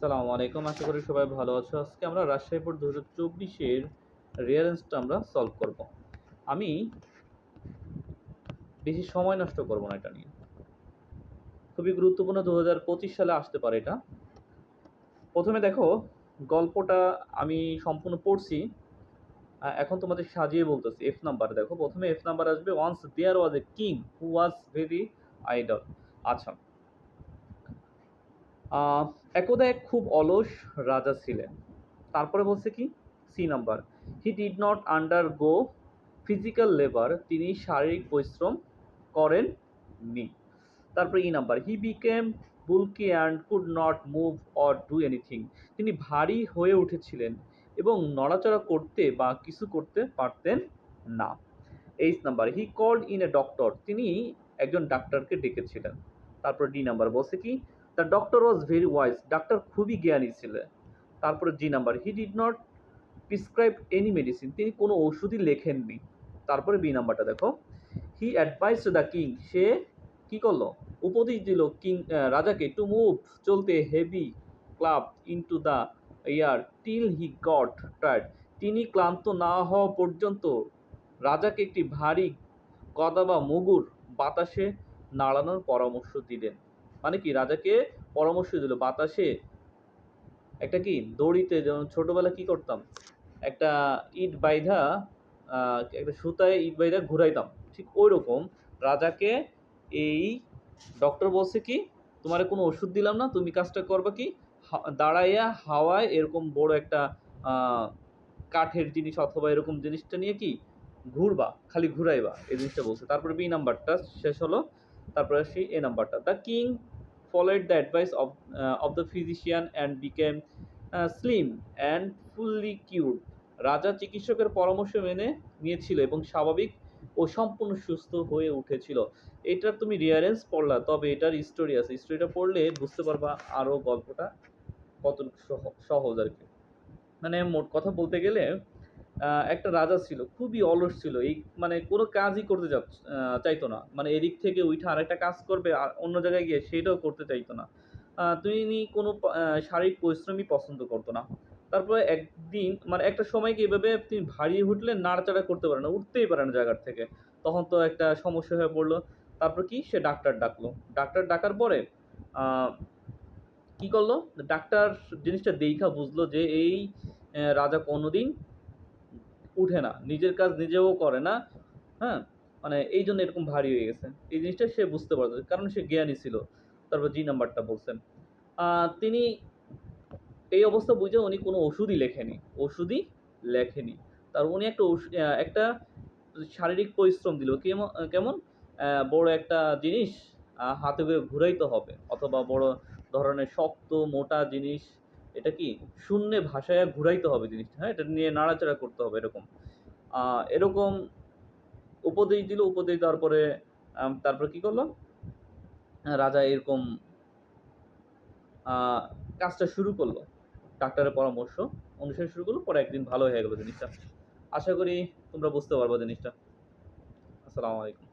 সালামু আলাইকুম। আশা করি সবাই ভালো আছো। আজকে আমরা রাজশাহী বোর্ড দু হাজার চব্বিশের রিয়ারেন্সটা আমরা সলভ করব। আমি বেশি সময় নষ্ট করব না এটা নিয়ে। খুবই গুরুত্বপূর্ণ দু হাজার পঁচিশ সালে আসতে পারে এটা। প্রথমে দেখো, গল্পটা আমি সম্পূর্ণ পড়ছি। এখন তোমাদের সাজিয়ে বলতেছি এফ নাম্বার দেখো। প্রথমে এফ নাম্বার আসবে once there was a king who was very idle আচ্ছা একদা এক খুব অলস রাজা ছিলেন। তারপরে বলছে কি? C number he did not undergo physical labour তিনি শারীরিক পরিশ্রম করেন নি। তারপরে E number he became bulky and could not move or do anything তিনি ভারী হয়ে উঠেছিলেন এবং নড়াচড়া করতে বা কিছু করতে পারতেন না। H number he called in a doctor তিনি একজন ডাক্তারকে ডেকেছিলেন। তারপর ডি নাম্বার বলছে কি? The doctor was very wise doctor খুবই জ্ঞানী ছিলেন। তারপরে G number he did not prescribe any medicine তিনি কোনো ওষুধই লেখেননি। তারপরে বি নাম্বারটা দেখো। হি অ্যাডভাইস দ্য কিং সে কি করল? উপদেশ দিল কিং রাজাকে টু মুভ চলতে heavy club into the air till he got tired তিনি ক্লান্ত না হওয়া পর্যন্ত রাজাকে একটি ভারী গদা বা মুগুর বাতাসে নাড়ানোর পরামর্শ দিলেন। মানে কি, রাজাকে পরামর্শ দিল বাতাসে। একটা কি, দড়িতে যেমন ছোটবেলা কি করতাম? একটা ইট বাইধা একটা সুতায় ইট বাইধা ঘুরাইতাম। ঠিক ওই রকম রাজাকে এই ডক্টর বলছে কি, তোমার কোনো ওষুধ দিলাম না, তুমি কাজটা করবা কি? দাঁড়াইয়া হাওয়ায় এরকম বড় একটা কাঠের জিনিস অথবা এরকম জিনিসটা নিয়ে কি, ঘুরবা, খালি ঘুরাইবা। এই জিনিসটা বলছে। তারপরে বি নাম্বারটা শেষ হলো, তারপরে আসি এ নাম্বারটা। The king followed the advice of, uh, of the physician and became uh, slim and fully cured. রাজা চিকিৎসকের পরামর্শ মেনে নিয়েছিল এবং স্বাভাবিক ও সম্পূর্ণ সুস্থ হয়ে উঠেছিল। এটার তুমি রিয়ারেন্স পড়লা তবে এটার স্টোরি আছে। স্টোরিটা পড়লে বুঝতে পারবা আরও গল্পটা কত সহ- সহজ আর কি। মানে মোট কথা বলতে গেলে একটা রাজা ছিল, খুবই অলস ছিল। এই মানে কোনো কাজই করতে চাইতো না। মানে এদিক থেকে উঠে আরেকটা কাজ করবে আর অন্য জায়গায় গিয়ে সেটাও করতে চাইতো না। তিনি কোনো শারীরিক পরিশ্রমই পছন্দ করতো না। তারপরে একদিন মানে একটা সময় কি এভাবে তিনি ভারী উঠলে নাড়াচাড়া করতে পারে না, উঠতেই পারে না জায়গার থেকে। তখন তো একটা সমস্যা হয়ে পড়ল। তারপর কি? সে ডাক্তার ডাকলো। ডাক্তার ডাকার পরে কি করল? ডাক্তার জিনিসটা দেখা বুঝলো যে এই রাজা কোনোদিন উঠে না, নিজের কাজ নিজেও করে না হ্যাঁ? মানে এই জন্য এরকম ভারী হয়ে গেছে। এই জিনিসটা সে বুঝতে পারতো, কারণ সে জ্ঞানী ছিল। তারপর জি নাম্বারটা বলছেন। তিনি এই অবস্থা বুঝে উনি কোনো ওষুধই লেখেনি ওষুধই লেখেনি। তার উনি একটা একটা শারীরিক পরিশ্রম দিল। কেমন কেমন? বড় একটা জিনিস হাতে করে ঘুরাইতে হবে, অথবা বড় ধরনের শক্ত মোটা জিনিস এটা কি? শূন্যে ভাষায় ঘুরাইতে হবে জিনিসটা হ্যাঁ? এটা নিয়ে নাড়াচাড়া করতে হবে এরকম। এরকম উপদেশ দিল, উপদেশ দেওয়ার পরে তারপর কি করল? রাজা এরকম কাজটা শুরু করল। ডাক্তারের পরামর্শ অনুসরণ শুরু করল, পরে একদিন ভালো হয়ে গেলো জিনিসটা। আশা করি তোমরা বুঝতে পারব জিনিসটা। আসসালামু আলাইকুম।